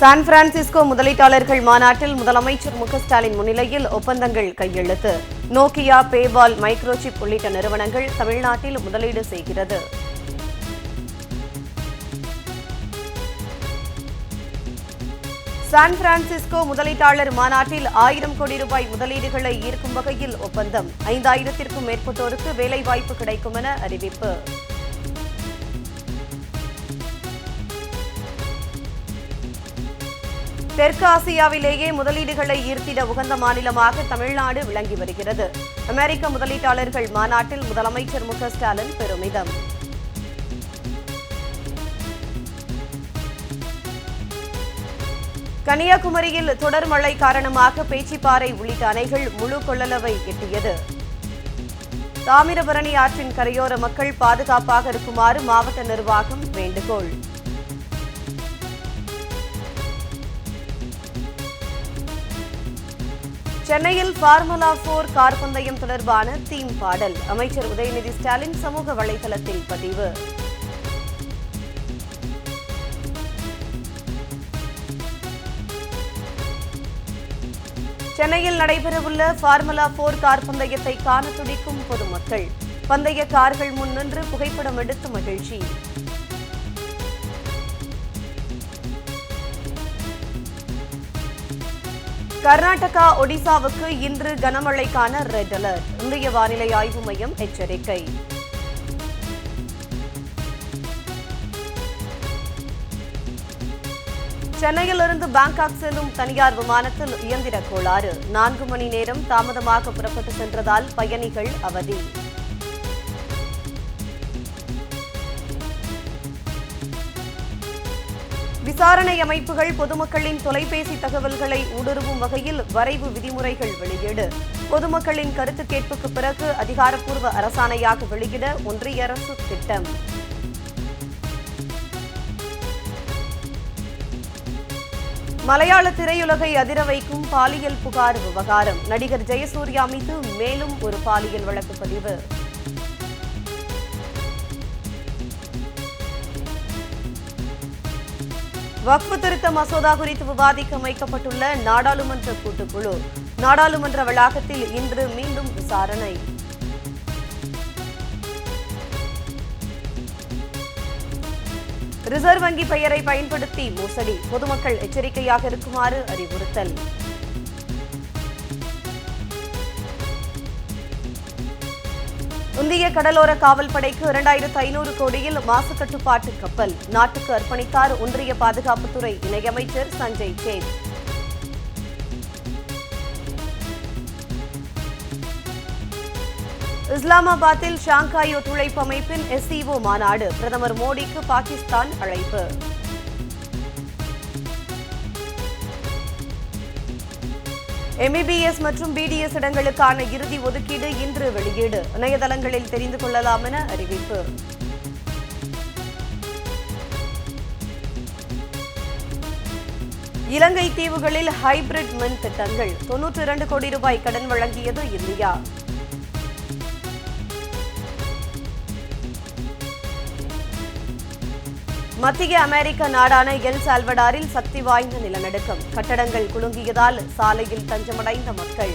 San Francisco முதலீட்டாளர்கள் மாநாட்டில் முதலமைச்சர் மு ஸ்டாலின் முன்னிலையில் ஒப்பந்தங்கள் கையெழுத்து. நோக்கியா பேபால் மைக்ரோசிப் உள்ளிட்ட நிறுவனங்கள் தமிழ்நாட்டில் முதலீடு செய்கிறது. சான் பிரான்சிஸ்கோ முதலீட்டாளர் மாநாட்டில் ஆயிரம் கோடி ரூபாய் முதலீடுகளை ஈர்க்கும் வகையில் ஒப்பந்தம். ஐந்தாயிரத்திற்கும் மேற்பட்டோருக்கு வேலைவாய்ப்பு கிடைக்கும் என அறிவிப்பு. தெற்கு ஆசியாவிலேயே முதலீடுகளை ஈர்த்திட உகந்த மாநிலமாக தமிழ்நாடு விளங்கி வருகிறது. அமெரிக்க முதலீட்டாளர்கள் மாநாட்டில் முதலமைச்சர் மு ஸ்டாலின் பெருமிதம். கன்னியாகுமரியில் தொடர் மழை காரணமாக பேச்சிப்பாறை உள்ளிட்ட அணைகள் முழு கொள்ளளவை எட்டியது. தாமிரபரணி ஆற்றின் கரையோர மக்கள் பாதுகாப்பாக இருக்குமாறு மாவட்ட நிர்வாகம் வேண்டுகோள். சென்னையில் ஃபார்முலா போர் கார் பந்தயம் தொடர்பான தீம் பாடல். அமைச்சர் உதயநிதி ஸ்டாலின் சமூக வலைதளத்தில் பதிவு. சென்னையில் நடைபெறவுள்ள ஃபார்முலா போர் கார் பந்தயத்தை காண துடிக்கும் பொதுமக்கள். பந்தய கார்கள் முன் நின்று புகைப்படம் எடுத்து மகிழ்ச்சி. கர்நாடகா ஒடிசாவுக்கு இன்று கனமழைக்கான ரெட் அலர்ட் இந்திய வானிலை ஆய்வு மையம் எச்சரிக்கை. சென்னையிலிருந்து பாங்காக் செல்லும் தனியார் விமானத்தில் இயந்திர கோளாறு. நான்கு மணி நேரம் தாமதமாக புறப்பட்டு சென்றதால் பயணிகள் அவதி. விசாரணை அமைப்புகள் பொதுமக்களின் தொலைபேசி தகவல்களை ஊடுருவும் வகையில் வரைவு விதிமுறைகள் வெளியீடு. பொதுமக்களின் கருத்து கேட்புக்கு பிறகு அதிகாரப்பூர்வ அரசாணையாக வெளியிட ஒன்றிய அரசு திட்டம். மலையாள திரையுலகை அதிர வைக்கும் பாலியல் புகார் விவகாரம். நடிகர் ஜெயசூர்யா மீது மேலும் ஒரு பாலியல் வழக்கு பதிவு. வக்ஃபு திருத்த மசோதா குறித்து விவாதிக்க அமைக்கப்பட்டுள்ள நாடாளுமன்ற கூட்டுக்குழு. நாடாளுமன்ற வளாகத்தில் இன்று மீண்டும் விசாரணை. ரிசர்வ் வங்கி பெயரை பயன்படுத்தி மோசடி. பொதுமக்கள் எச்சரிக்கையாக இருக்குமாறு அறிவுறுத்தல். இந்திய கடலோர காவல் படைக்கு இரண்டாயிரத்து ஐநூறு கோடியில் மாசு கட்டுப்பாட்டு கப்பல். நாட்டுக்கு அர்ப்பணித்தார் ஒன்றிய பாதுகாப்புத்துறை இணையமைச்சர் சஞ்சய் சேத் இஸ்லாமாபாத்தில் ஷாங்காய் ஒத்துழைப்பு அமைப்பின் எஸ்இஓ மாநாடு. பிரதமர் மோடிக்கு பாகிஸ்தான் அழைப்பு. எம்பிபிஎஸ் மற்றும் பிடிஎஸ் இடங்களுக்கான இறுதி ஒதுக்கீடு இன்று வெளியீடு. இணையதளங்களில் தெரிந்து கொள்ளலாம் என அறிவிப்பு. இலங்கை தீவுகளில் ஹைபிரிட் மின் திட்டங்கள் தொன்னூற்றி இரண்டு கோடி ரூபாய் கடன் வழங்கியது இந்தியா. மத்திய அமெரிக்க நாடான எல் சால்வடாரில் சக்தி வாய்ந்த நிலநடுக்கம். கட்டடங்கள் குலுங்கியதால் சாலையில் தஞ்சமடைந்த மக்கள்.